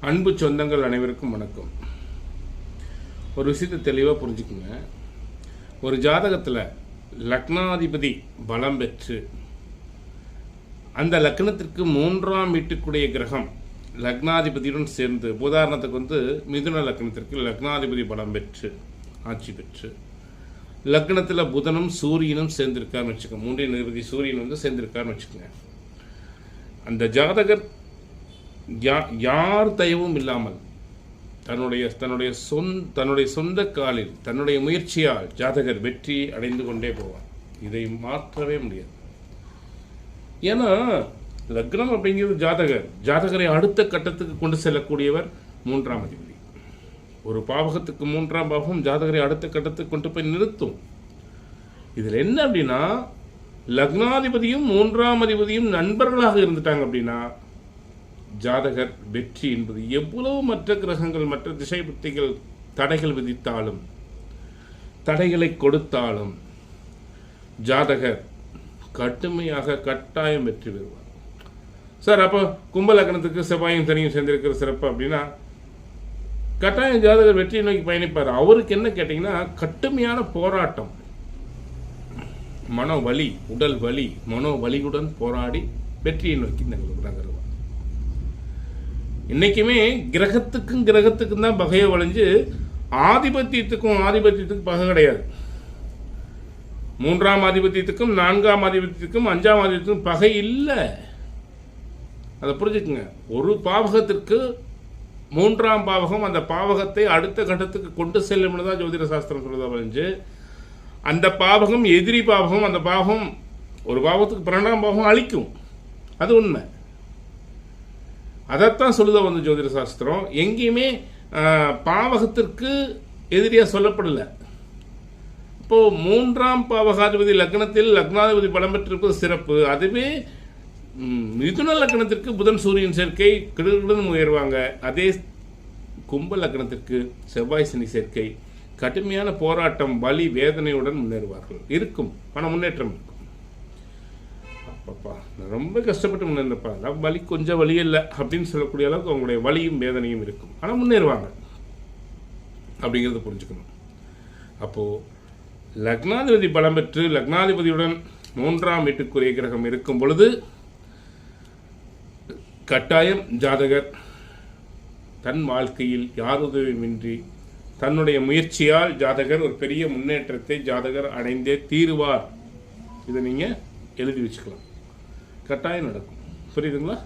அன்பு சொந்தங்கள் அனைவருக்கும் வணக்கம். ஒரு விஷயத்தை தெளிவாக புரிஞ்சுக்குங்க. ஒரு ஜாதகத்தில் லக்னாதிபதி பலம் பெற்று அந்த லக்னத்திற்கு மூன்றாம் வீட்டுக்குடைய கிரகம் லக்னாதிபதியுடன் சேர்ந்து உதாரணத்துக்கு வந்து மிதுன லக்னத்திற்கு லக்னாதிபதி பலம் பெற்று ஆட்சி பெற்று லக்னத்தில் புதனும் சூரியனும் சேர்ந்திருக்காருன்னு வச்சுக்கோங்க. மூன்றின் நிறுதி சூரியன் வந்து சேர்ந்திருக்காருன்னு வச்சுக்கோங்க. அந்த ஜாதகர் யார் தயவும் இல்லாமல் தன்னுடைய தன்னுடைய சொந் தன்னுடைய சொந்த காலில் தன்னுடைய முயற்சியால் ஜாதகர் வெற்றி அடைந்து கொண்டே போவார். இதை மாற்றவே முடியாது. ஏன்னா லக்னம் அப்படிங்கிறது ஜாதகர். ஜாதகரை அடுத்த கட்டத்துக்கு கொண்டு செல்லக்கூடியவர் மூன்றாம் அதிபதி. ஒரு பாவகத்துக்கு மூன்றாம் பாவகம் ஜாதகரை அடுத்த கட்டத்துக்கு கொண்டு போய் நிறுத்தும். இதில் என்ன அப்படின்னா லக்னாதிபதியும் மூன்றாம் அதிபதியும் நண்பர்களாக இருந்துட்டாங்க அப்படின்னா ஜாதகர் வெற்றி என்பது எவ்வளவு மற்ற கிரகங்கள் மற்ற திசை புத்திகள் தடைகள் விதித்தாலும் தடைகளை கொடுத்தாலும் ஜாதகர் கடுமையாக கட்டாயம் வெற்றி பெறுவார். சார் அப்போ கும்ப லக்னத்துக்கு செவ்வாயும் சனியும் சேர்ந்திருக்கிற சிறப்பு அப்படின்னா கட்டாயம் ஜாதகர் வெற்றியை நோக்கி பயணிப்பார். அவருக்கு என்ன கேட்டிங்கன்னா கடுமையான போராட்டம். மனோ வலி உடல் வலி மனோ வலியுடன் போராடி வெற்றியை நோக்கி நகருவார். இன்றைக்குமே கிரகத்துக்கும் கிரகத்துக்கும் தான் பகையை வளைஞ்சு ஆதிபத்தியத்துக்கும் ஆதிபத்தியத்துக்கும் பகை கிடையாது. மூன்றாம் ஆதிபத்தியத்துக்கும் நான்காம் ஆதிபத்தியத்துக்கும் அஞ்சாம் ஆதிபத்தியத்துக்கும் பகை இல்லை. அதை புரிஞ்சுக்குங்க. ஒரு பாவகத்திற்கு மூன்றாம் பாவகம் அந்த பாவகத்தை அடுத்த கட்டத்துக்கு கொண்டு செல்லும்னு தான் ஜோதிட சாஸ்திரம் சொல்லுதா வளைஞ்சு அந்த பாவகம் எதிரி பாவகம் அந்த பாவகம் ஒரு பாவத்துக்கு பன்னெண்டாம் பாவகம் அழிக்கும். அது உண்மை. அதைத்தான் சொல்லுத வந்து ஜோதிட சாஸ்திரம். எங்கேயுமே பாவகத்திற்கு எதிரியாக சொல்லப்படலை. இப்போது மூன்றாம் பாவகாதிபதி லக்னத்தில் லக்னாதிபதி பலம் பெற்றிருப்பது சிறப்பு. அதுவே மிதுன லக்னத்திற்கு புதன் சூரியன் சேர்க்கை கிடுகிடுன்னு உயர்வாங்க அதே கும்ப லக்னத்திற்கு செவ்வாய் சனி சேர்க்கை. கடுமையான போராட்டம் வலி வேதனையுடன் முன்னேறுவார்கள். இருக்கும். பண முன்னேற்றம் இருக்கும். அப்பப்பா. நான் ரொம்ப கஷ்டப்பட்டு முன்னேறப்பா அதான் வலி கொஞ்சம் வலி இல்லை அப்படின்னு சொல்லக்கூடிய அளவுக்கு அவங்களுடைய வலியும் வேதனையும் இருக்கும். ஆனால் முன்னேறுவாங்க. அப்படிங்கிறத புரிஞ்சுக்கணும். அப்போது லக்னாதிபதி பலம் பெற்று லக்னாதிபதியுடன் மூன்றாம் வீட்டுக்குரிய கிரகம் இருக்கும் பொழுது கட்டாயம் ஜாதகர் தன் வாழ்க்கையில் யார் உதவியுமின்றி தன்னுடைய முயற்சியால் ஜாதகர் ஒரு பெரிய முன்னேற்றத்தை ஜாதகர் அடைந்தே தீருவார். இதை நீங்கள் எழுதி வச்சுக்கலாம். கட்டாயம் நடக்கும். புரியுதுங்களா?